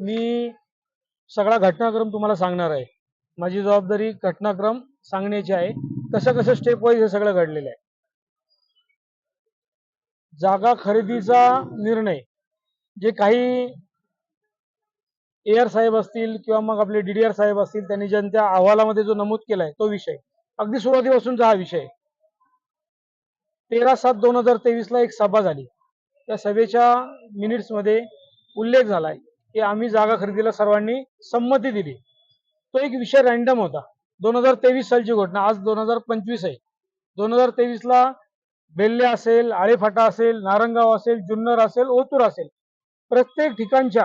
मी सगळा घटनाक्रम तुम्हाला सांगणार आहे. माझी जबाबदारी घटनाक्रम सांगण्याची आहे. कसं कसं स्टेप वाईज हे सगळं घडलेलं आहे. जागा खरेदीचा निर्णय जे काही एआर साहेब असतील किंवा मग आपले डीडीआर साहेब असतील त्यांनी ज्यांच्या अहवालामध्ये जो नमूद केलाय तो विषय. अगदी सुरुवातीपासूनचा हा विषय तेरा सात दोन हजार तेवीस ला एक सभा झाली. त्या सभेच्या मिनिट्समध्ये उल्लेख झालाय की आम्ही जागा खरेदीला सर्वांनी संमती दिली. तो एक विषय रॅन्डम होता. दोन हजार तेवीस सालची घटना. आज दोन हजार पंचवीस आहे. दोन हजार तेवीस ला बेल्ले असेल आळेफाटा असेल नारंगाव असेल जुन्नर असेल ओतूर असेल. प्रत्येक ठिकाणच्या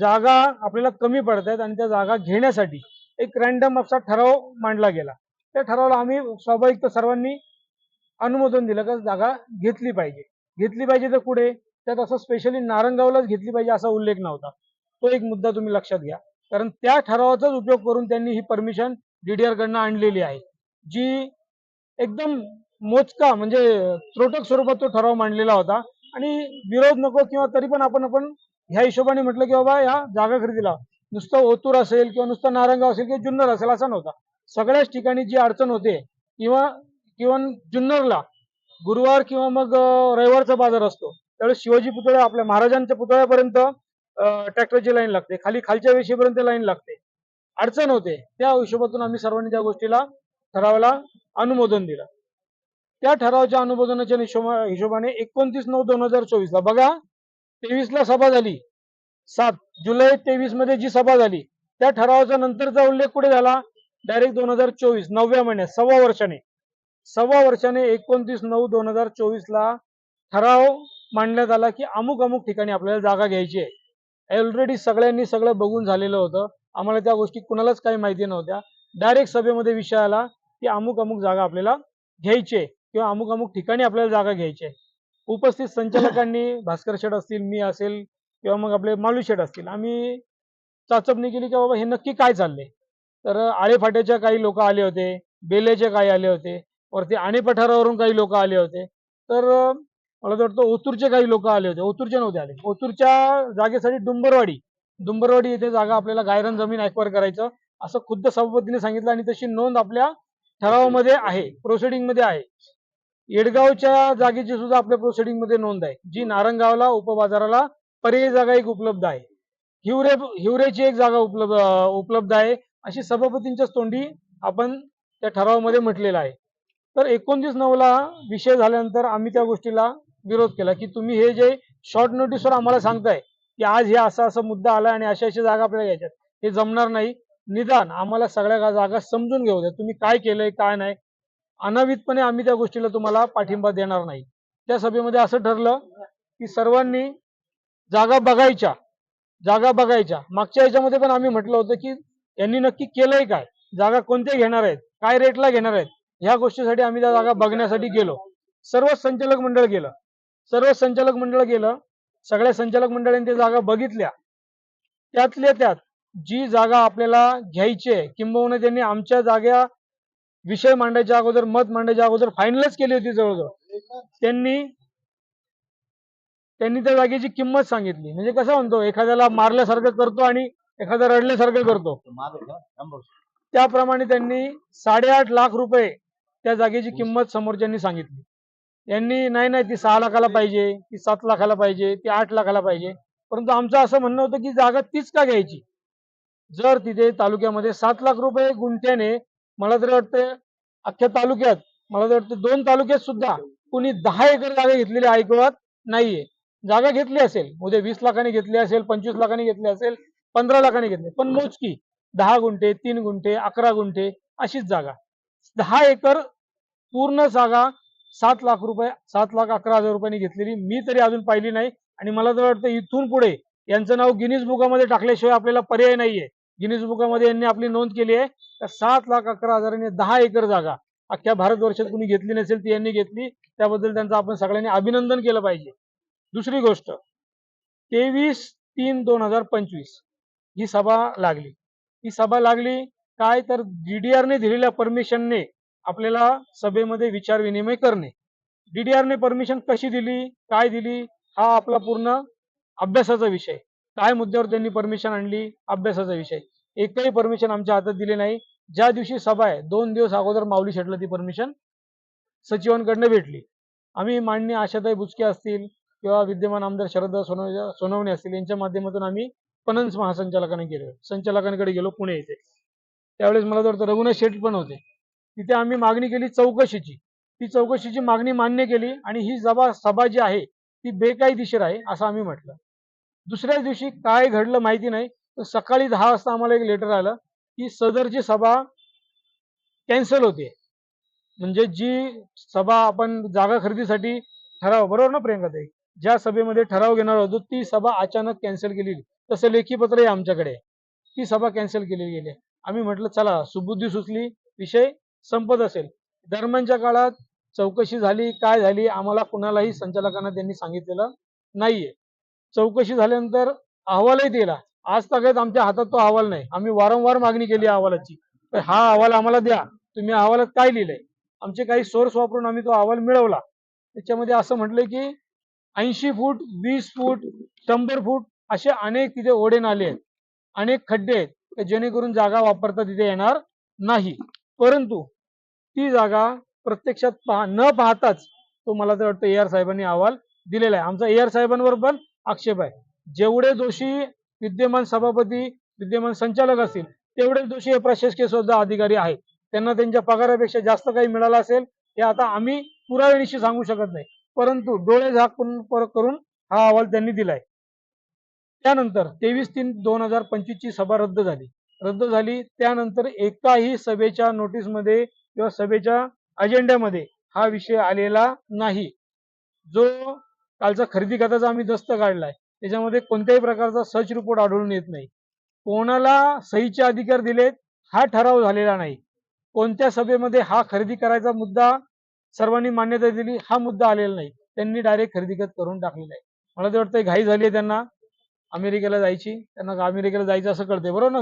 जागा आपल्याला कमी पडत आहेत आणि त्या जागा घेण्यासाठी एक रॅन्डम असा ठराव मांडला गेला. त्या ठरावाला आम्ही स्वाभाविक तर सर्वांनी अनुमोदन दिलं का जागा घेतली पाहिजे. घेतली पाहिजे तर कुठे? त्यात असं स्पेशली नारंगावलाच घेतली पाहिजे असा उल्लेख नव्हता. तो एक मुद्दा तुम्ही लक्षात घ्या. कारण त्या ठरावाचाच उपयोग करून त्यांनी ही परमिशन डीडीआर कडनं आणलेली आहे. जी एकदम मोजका म्हणजे त्रोटक स्वरूपात तो ठराव मांडलेला होता. आणि विरोध नको किंवा तरी पण आपण आपण ह्या हिशोबाने म्हटलं की बाबा या जागा खरेदीला नुसतं ओतूर असेल किंवा नुसतं नारंगाव असेल किंवा जुन्नर असेल असा नव्हता. सगळ्याच ठिकाणी जी अडचण होते किंवा किंवा जुन्नरला गुरुवार किंवा मग रविवारचा बाजार असतो. त्यावेळेस शिवाजी पुतळ्या आपल्या महाराजांच्या पुतळ्यापर्यंत ट्रॅक्टरची लाईन लागते. खाली खालच्या वेशीपर्यंत लाईन लागते. अडचण होते. त्या हिशोबातून आम्ही सर्वांनी त्या गोष्टीला ठरावाला अनुमोदन दिलं. त्या ठरावाच्या अनुमोदनाच्या हिशोबा हिशोबाने एकोणतीस नऊ दोन हजार चोवीस ला बघा तेवीस ला सभा झाली. सात जुलै तेवीसमध्ये जी सभा झाली त्या ठरावाचा नंतरचा उल्लेख कुठे झाला? डायरेक्ट दोन हजार चोवीस नवव्या महिन्यात सव्वा वर्षाने. सव्वा वर्षाने एकोणतीस नऊ दोन हजार चोवीस ला ठराव मांडण्यात आला की अमुक अमुक ठिकाणी आपल्याला जागा घ्यायची आहे. ऑलरेडी सगळ्यांनी सगळं बघून झालेलं होतं. आम्हाला त्या गोष्टी कुणालाच काही माहिती नव्हत्या. डायरेक्ट सभेमध्ये विषय आला की अमुक अमुक जागा आपल्याला घ्यायचे किंवा अमुक अमुक ठिकाणी आपल्याला जागा घ्यायची आहे. उपस्थित संचालकांनी भास्कर शेठ असतील मी असेल किंवा मग आपले मालू शेठ असतील आम्ही चाचपणी केली की बाबा हे नक्की काय चाललंय? तर आळेफाट्याच्या काही लोक आले होते बेलेचे काही आले होते वरती आणि पठारावरून काही लोक आले होते. तर मला वाटतं ओतूरचे काही लोक आले होते. ओतूरचे नव्हते आले. ओतूरच्या जागेसाठी डुंबरवाडी. डुंबरवाडी येथे जागा आपल्याला गायरन जमीन ऍक्वायर करायचं असं खुद्द सभापतीने सांगितलं आणि तशी नोंद आपल्या ठरावामध्ये आहे. प्रोसिडिंगमध्ये आहे. येडगावच्या जागेची सुद्धा आपल्या प्रोसिडिंगमध्ये नोंद आहे. जी नारंगावला उपबाजाराला पर्यायी जागा एक उपलब्ध आहे. हिवरे हिवरेची एक जागा उपलब्ध उपलब्ध आहे. अशी सभापतींच्याच तोंडी आपण त्या ठरावामध्ये म्हटलेलं आहे. तर एकोणतीस नऊला विषय झाल्यानंतर आम्ही त्या गोष्टीला विरोध केला की तुम्ही हे जे शॉर्ट नोटीसवर आम्हाला सांगताय की आज हे असा असा मुद्दा आला आणि अशा अशा जागा आपल्याला घ्यायच्यात हे जमणार नाही. निदान आम्हाला सगळ्या जागा समजून घेऊ द्या. तुम्ही काय केलंय काय नाही अनावितपणे आम्ही त्या गोष्टीला तुम्हाला पाठिंबा देणार नाही. त्या सभेमध्ये असं ठरलं की सर्वांनी जागा बघायच्या जागा बघायच्या. मागच्या याच्यामध्ये पण आम्ही म्हटलं होतं की यांनी नक्की केलंय काय? जागा कोणत्या घेणार आहेत? काय रेटला घेणार आहेत? ह्या गोष्टीसाठी आम्ही त्या जागा बघण्यासाठी गेलो. सर्व संचालक मंडळ गेलं. सर्व संचालक मंडळ गेलं सगळ्या संचालक मंडळांनी त्या जागा बघितल्या. त्यातल्या त्यात जी जागा आपल्याला घ्यायची आहे किंबहुना त्यांनी आमच्या जागा विषय मांडायच्या अगोदर मत मांडायच्या अगोदर फायनलच केली होती जवळजवळ. त्यांनी त्यांनी त्या जागेची किंमत सांगितली. म्हणजे कसं म्हणतो एखाद्याला मारल्यासारखं करतो आणि एखादा रडल्यासारखं करतो. त्याप्रमाणे त्यांनी साडेआठ लाख रुपये त्या जागेची किंमत समोरच्यांनी सांगितली. यांनी नाही नाही ती सहा लाखाला पाहिजे ती सात लाखाला पाहिजे ती आठ लाखाला पाहिजे. परंतु आमचं असं म्हणणं होतं की जागा तीच का घ्यायची? जर तिथे तालुक्यामध्ये सात लाख रुपये गुंठ्याने मला तर वाटतं अख्ख्या तालुक्यात मला तर वाटतं दोन तालुक्यात सुद्धा कुणी दहा एकर जागा घेतलेली ऐकवत नाहीये. जागा घेतली असेल उद्या वीस लाखांनी घेतली असेल पंचवीस लाखांनी घेतली असेल पंधरा लाखांनी घेतली पण मोजकी दहा गुंठे तीन गुंठे अकरा गुंठे अशीच जागा. दहा एकर पूर्ण जागा सात लाख रुपये सात लाख अकरा हजार रुपयांनी घेतलेली. मी तरी अजून पाहिली नाही. आणि मला तर वाटतं इथून पुढे यांचं नाव गिनीज बुकामध्ये टाकल्याशिवाय आपल्याला पर्याय नाहीये. गिनीज बुकामध्ये यांनी आपली नोंद केली आहे. तर सात लाख अकरा हजारांनी दहा एकर जागा अख्ख्या भारतवर्षात कुणी घेतली नसेल ती यांनी घेतली. त्याबद्दल त्यांचं आपण सगळ्यांनी अभिनंदन केलं पाहिजे. दुसरी गोष्ट तेवीस तीन दोन हजार पंचवीस ही सभा लागली. ही सभा लागली काय तर DDR ने दिलेल्या परमिशनने आपल्याला सभेमध्ये विचार विनिमय करणे. डीडीआरने ने परमिशन कशी दिली काय दिली हा आपला पूर्ण अभ्यासाचा विषय. काय मुद्द्यावर त्यांनी परमिशन आणली अभ्यासाचा विषय. एकही परमिशन आमच्या हातात दिले नाही. ज्या दिवशी सभा आहे दोन दिवस अगोदर माऊली शेटला ती परमिशन सचिवांकडनं भेटली. आम्ही माननीय आशाताई बुचके असतील किंवा विद्यमान आमदार शरद सोनवणे सोनवणे असतील यांच्या माध्यमातून आम्ही पणन महासंचालकांना गेलो. संचालकांकडे गेलो पुणे येथे. त्यावेळेस मला तर रघुनाथ शेठ पण होते. तिथे आम्ही मागणी केली चौकशीची. ती चौकशीची मागणी मान्य केली आणि ही सभा सभा जी आहे ती बेकायदेशीर आहे असं आम्ही म्हटलं. दुसऱ्याच दिवशी काय घडलं माहिती नाही तर सकाळी दहा वाजता आम्हाला एक लेटर आलं की सदरची सभा कॅन्सल होते. म्हणजे जी सभा आपण जागा खरेदीसाठी ठराव बरोबर ना प्रियंकाताई ज्या सभेमध्ये ठराव घेणार होतो ती सभा अचानक कॅन्सल केलेली तसं लेखी पत्र आहे आमच्याकडे. ती सभा कॅन्सल केली गेली. आहे. आम्ही म्हटलं चला सुबुद्धी सुचली विषय संपत असेल. दरम्यानच्या काळात चौकशी झाली काय झाली आम्हाला कुणालाही संचालकांना त्यांनी सांगितलेलं नाहीये. चौकशी झाल्यानंतर अहवालही दिला. आज तगत आमच्या हातात तो अहवाल नाही. आम्ही वारंवार मागणी केली अहवालाची. तर हा अहवाल आम्हाला द्या. तुम्ही अहवालात काय लिहिलंय? आमचे काही सोर्स वापरून आम्ही तो अहवाल मिळवला. त्याच्यामध्ये असं म्हटलंय की ऐंशी फूट वीस फूट शंभर फूट असे अनेक तिथे ओढे नाले आहेत. अनेक खड्डे आहेत. जेणेकरून जागा वापरता तिथे येणार नाही. परंतु ती जागा प्रत्यक्षात पहा न पाहताच तो मला तर वाटतं ए आर साहेबांनी अहवाल दिलेला आहे. आमचा ए आर साहेबांवर पण आक्षेप आहे. जेवढे दोषी विद्यमान सभापती विद्यमान संचालक असतील तेवढेच दोषी हे प्रशासकीय सुद्धा अधिकारी आहेत. त्यांना त्यांच्या पगारापेक्षा जास्त काही मिळालं असेल हे आता आम्ही पुराव्यानिशी सांगू शकत नाही. परंतु डोळे झाकून करून हा अहवाल त्यांनी दिलाय. त्यानंतर तेवीस तीन दोन हजार पंचवीस ची सभा रद्द झाली. रद्द झाली. त्यानंतर एकाही सभेच्या नोटीसमध्ये किंवा सभेच्या अजेंड्यामध्ये हा विषय आलेला नाही. जो कालचा खरेदी खताचा आम्ही दस्त काढलाय. त्याच्यामध्ये कोणत्याही प्रकारचा सर्च रिपोर्ट आढळून येत नाही. कोणाला सहीचे अधिकार दिलेत हा ठराव झालेला नाही. कोणत्या सभेमध्ये हा खरेदी करायचा मुद्दा सर्वांनी मान्यता दिली हा मुद्दा आलेला नाही. त्यांनी डायरेक्ट खरेदी खत करून टाकलेला आहे. मला तर वाटतं घाई झाली आहे त्यांना. अमेरिकेला जायची. त्यांना अमेरिकेला जायचं असं कळते बरोबर ना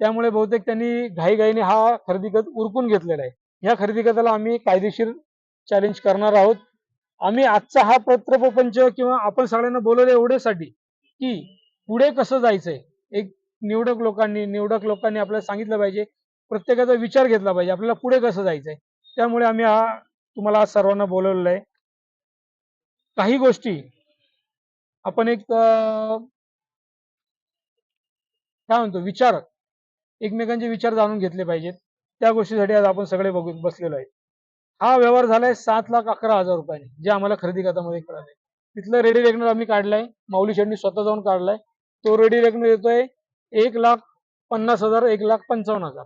त्यामुळे बहुतेक त्यांनी घाईघाईने हा खरेदी गट उरकून घेतलेला आहे. या खरेदी गटाला आम्ही कायदेशीर चॅलेंज करणार आहोत. आम्ही आजचा हा पत्रप्रपंच किंवा आपण सगळ्यांना बोलवलं एवढ्यासाठी की पुढे कसं जायचंय एक निवडक लोकांनी निवडक लोकांनी आपल्याला सांगितलं पाहिजे प्रत्येकाचा विचार घेतला पाहिजे आपल्याला पुढे कसं जायचंय. त्यामुळे आम्ही हा तुम्हाला आज सर्वांना बोलवलेलं आहे. काही गोष्टी आपण एक काय म्हणतो विचार एकमेकांचे विचार जाणून घेतले पाहिजेत. त्या गोष्टीसाठी आज आपण सगळे बघून बसलेलो आहे. हा व्यवहार झालाय सात लाख अकरा हजार रुपयाने जे आम्हाला खरेदी खात्यामध्ये कळाले तिथलं रेडी रेकनर आम्ही काढलाय. माऊली शेडनी स्वतः जाऊन काढलाय. तो रेडी रेकनर येतोय एक लाख पन्नास हजार एक लाख पंचावन्न हजार.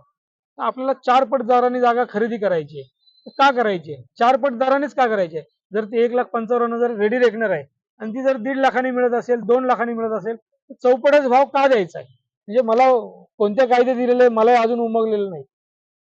आपल्याला चार पट दराने जागा खरेदी करायची आहे. का करायची आहे? चार पट दरानेच का करायची आहे? जर ती एक लाख पंचावन्न हजार रेडी रेकनर आहे आणि ती जर दीड लाखांनी मिळत असेल दोन लाखांनी मिळत असेल तर चौपटच भाव का द्यायचा आहे? म्हणजे मला कोणत्या कायदे दिलेले मला अजून उमगलेलं नाही.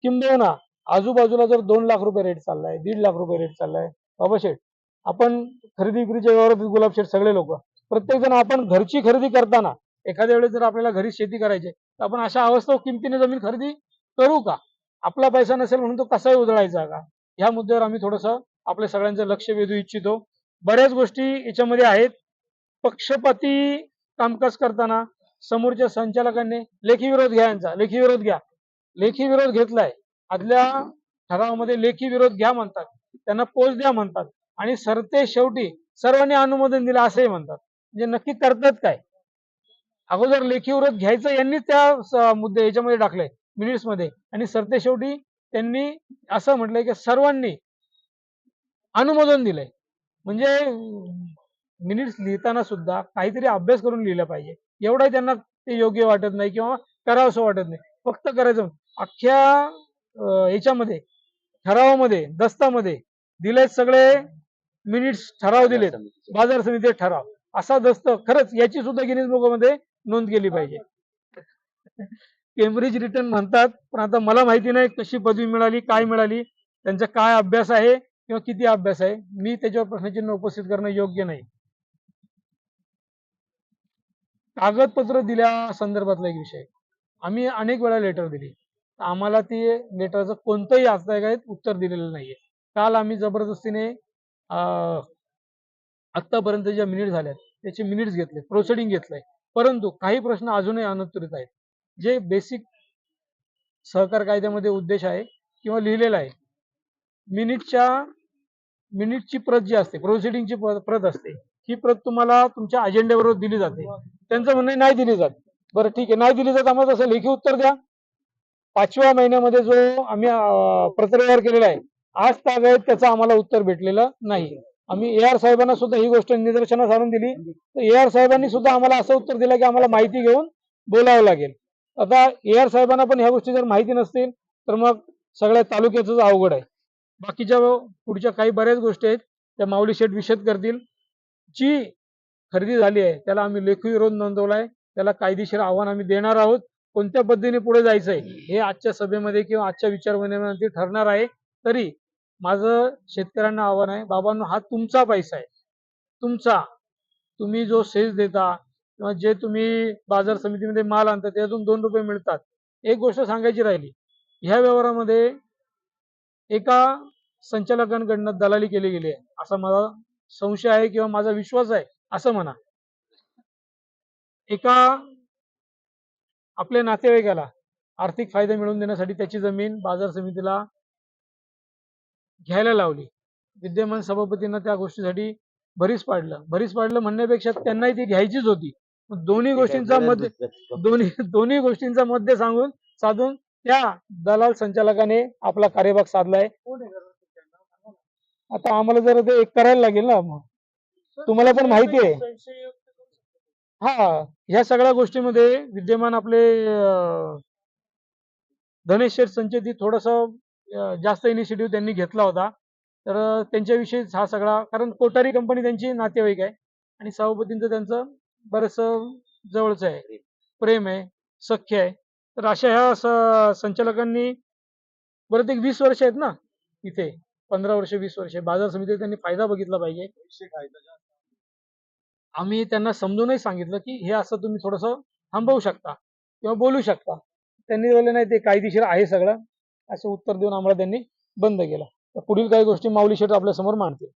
किंबहुना आजूबाजूला जर दोन लाख रुपये रेट चाललाय दीड लाख रुपये रेट चाललाय बाबा शेठ आपण खरेदी विक्रीच्या व्यवहारात गुलाब शेठ सगळे लोक प्रत्येक जण आपण घरची खरेदी करताना एखाद्या वेळेस जर आपल्याला घरी शेती करायची तर आपण अशा अवस्था किमतीने जमीन खरेदी करू का? आपला पैसा नसेल म्हणून तो कसाही उधळायचा का? ह्या मुद्द्यावर आम्ही थोडस आपल्या सगळ्यांचं लक्ष वेधू इच्छितो. बऱ्याच गोष्टी याच्यामध्ये आहेत. पक्षपाती कामकाज करताना समोरच्या संचालकांनी लेखी विरोध घ्या यांचा. लेखी विरोध घ्या. लेखी विरोध घेतलाय. आदल्या ठरावामध्ये लेखी विरोध घ्या म्हणतात. त्यांना पोच द्या म्हणतात. आणि सरते शेवटी सर्वांनी अनुमोदन दिलं असंही म्हणतात. म्हणजे नक्की करतात काय? अगोदर लेखी विरोध घ्यायचं यांनी त्या मुद्दे याच्यामध्ये टाकलंय मिनिट्समध्ये आणि सरते शेवटी त्यांनी असं म्हटलंय की सर्वांनी अनुमोदन दिलंय. म्हणजे मिनिट्स लिहिताना सुद्धा काहीतरी अभ्यास करून लिहिलं पाहिजे. एवढं त्यांना ते योग्य वाटत नाही किंवा करावंसं वाटत नाही. फक्त करायचं अख्ख्या याच्यामध्ये ठरावामध्ये दस्तामध्ये दिलेत सगळे मिनिट्स ठराव दिलेत. बाजार समिती ठराव. असा दस्त खरंच याची सुद्धा गिनीज बुकमध्ये नोंद केली पाहिजे. केम्ब्रिज रिटर्न म्हणतात पण आता मला माहिती नाही कशी पदवी मिळाली काय मिळाली त्यांचा काय अभ्यास आहे किंवा किती अभ्यास आहे. मी त्याच्यावर प्रश्नचिन्ह उपस्थित करणं योग्य नाही. कागदपत्र दिल्या संदर्भातला एक विषय. आम्ही अनेक वेळा लेटर दिली. आम्हाला ती लेटरचं कोणतंही आजतागायत उत्तर दिलेलं नाहीये. काल आम्ही जबरदस्तीने आत्तापर्यंत ज्या मिनिट झाल्यात त्याचे मिनिट्स घेतले प्रोसिडिंग घेतलंय. परंतु काही प्रश्न अजूनही अनुत्तरित आहेत. जे बेसिक सहकार कायद्यामध्ये उद्देश आहे किंवा लिहिलेला आहे मिनिटच्या मिनिटची प्रत जी असते प्रोसिडिंगची प्रत असते ही प्रत तुम्हाला तुमच्या अजेंड्याबरोबर दिली जाते. त्यांचं म्हणणं नाही दिली जात. बरं ठीक आहे. नाही दिली जात आम्हाला तसं लेखी उत्तर द्या. पाचव्या महिन्यामध्ये जो आम्ही अं, पत्रव्यवहार केलेला आहे आज तागायत त्याचं आम्हाला उत्तर भेटलेलं नाही. आम्ही ए आर साहेबांना सुद्धा ही गोष्ट निदर्शनास आणून दिली. तर ए आर साहेबांनी सुद्धा आम्हाला असं उत्तर दिलं की आम्हाला माहिती घेऊन बोलावं लागेल. आता ए आर साहेबांना पण ह्या गोष्टी जर माहिती नसतील तर मग सगळ्या तालुक्याचंच अवघड आहे. बाकीच्या पुढच्या काही बऱ्याच गोष्टी आहेत त्या माऊली शेठ विशद करतील. जी खरेदी झाली आहे त्याला आम्ही लेखी विरोध नोंदवलाय त्याला कायदेशीर आव्हान आम्ही देणार आहोत. कोणत्या पद्धतीने पुढे जायचंय हे आजच्या सभेमध्ये किंवा आजच्या विचारविनिमयामध्ये ठरणार आहे. तरी माझं शेतकऱ्यांना आव्हान आहे बाबांनो हा तुमचा पैसा आहे. तुमचा. तुम्ही जो सेज देता किंवा जे तुम्ही बाजार समितीमध्ये माल आणता त्यातून दोन रुपये मिळतात. एक गोष्ट सांगायची राहिली ह्या व्यवहारामध्ये एका संचालकांकडनं दलाली केली गेली आहे. असा माझा संशय आहे किंवा माझा विश्वास आहे. असं म्हणा. एका आपल्या नातेवाईकाला आर्थिक फायदा मिळवून देण्यासाठी त्याची जमीन बाजार समितीला घ्यायला लावली. विद्यमान सभापतींना त्या गोष्टीसाठी भरीस पाडलं. भरीस पाडलं म्हणण्यापेक्षा त्यांनाही ती घ्यायचीच होती. दोन्ही गोष्टींचा मध्य दोन्ही दोन्ही गोष्टींचा मध्य सांगून साधून त्या दलाल संचालकाने आपला कार्यभाग साधलाय. आता आम्हाला जर ते एक करायला लागेल ना मग. तुम्हाला पण माहिती आहे. हा ह्या सगळ्या गोष्टीमध्ये विद्यमान आपले धनेश शेठ संचेती थोडस जास्त इनिशिएटिव्ह त्यांनी घेतला होता. तर त्यांच्याविषयी हा सगळा कारण कोठारी कंपनी त्यांची नातेवाईक आहे. आणि सभापतींचं त्यांचं बरंच जवळचं आहे. प्रेम. आहे सख्य आहे. तर अशा ह्या संचालकांनी परत एक वीस वर्ष आहेत ना इथे. पंधरा वर्ष वीस वर्ष. बाजार समितीत त्यांनी फायदा बघितला पाहिजे. आम्ही त्यांना समजूनही सांगितलं की हे असं तुम्ही थोडस थांबवू शकता किंवा बोलू शकता. त्यांनी बोलले नाही ते कायदेशीर आहे सगळं. असं उत्तर देऊन आम्हाला त्यांनी बंद केलं. तर पुढील काही गोष्टी माऊली शेठ आपल्यासमोर मांडतील.